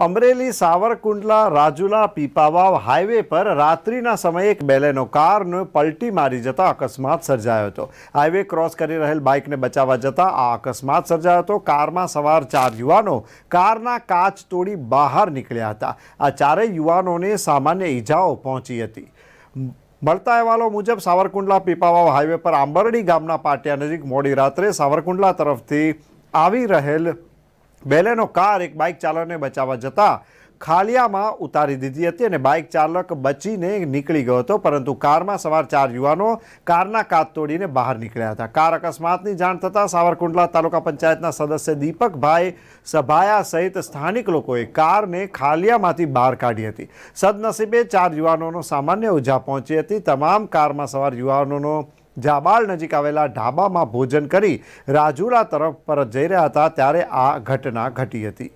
Amreli, Savarkundla, Rajula, Pipavav highway પર રાત્રિના સમયે એક બેલેનો કારને પલટી મારી જતા અકસ્માત સર્જાયો હતો. હાઈવે ક્રોસ કરી રહેલ બાઇકને બચાવવા જતા આ અકસ્માત સર્જાયો હતો. કારમાં સવાર ચાર યુવાનો કારના કાચ તોડી બહાર નીકળ્યા હતા. આ ચારેય યુવાનોને સામાન્ય ઈજાઓ પહોંચી હતી. મળતા અહેવાલો મુજબ સાવરકુંડલા, પીપાવાવ હાઈવે પર આંબરડી ગામના પાટિયા નજીક મોડી રાત્રે સાવરકુંડલા તરફથી આવી રહેલ બેલેનો કાર એક બાઇક ચાલકને બચાવવા જતાં ખાલિયામાં ઉતારી દીધી હતી અને બાઇક ચાલક બચીને નીકળી ગયો હતો, પરંતુ કારમાં સવાર ચાર યુવાનો કારના કાચ તોડીને બહાર નીકળ્યા હતા. કાર અકસ્માતની જાણ થતાં સાવરકુંડલા તાલુકા પંચાયતના સદસ્ય દીપકભાઈ સભાયા સહિત સ્થાનિક લોકોએ કારને ખાલિયામાંથી બહાર કાઢી હતી. સદનસીબે ચાર યુવાનોનો સામાન્ય ઉજા પહોંચી હતી. તમામ કારમાં સવાર યુવાનોનો જાબાળ નજીક આવેલા ઢાબામાં ભોજન કરી રાજુલા તરફ પરત જઈ રહ્યા હતા, ત્યારે આ ઘટના ઘટી હતી.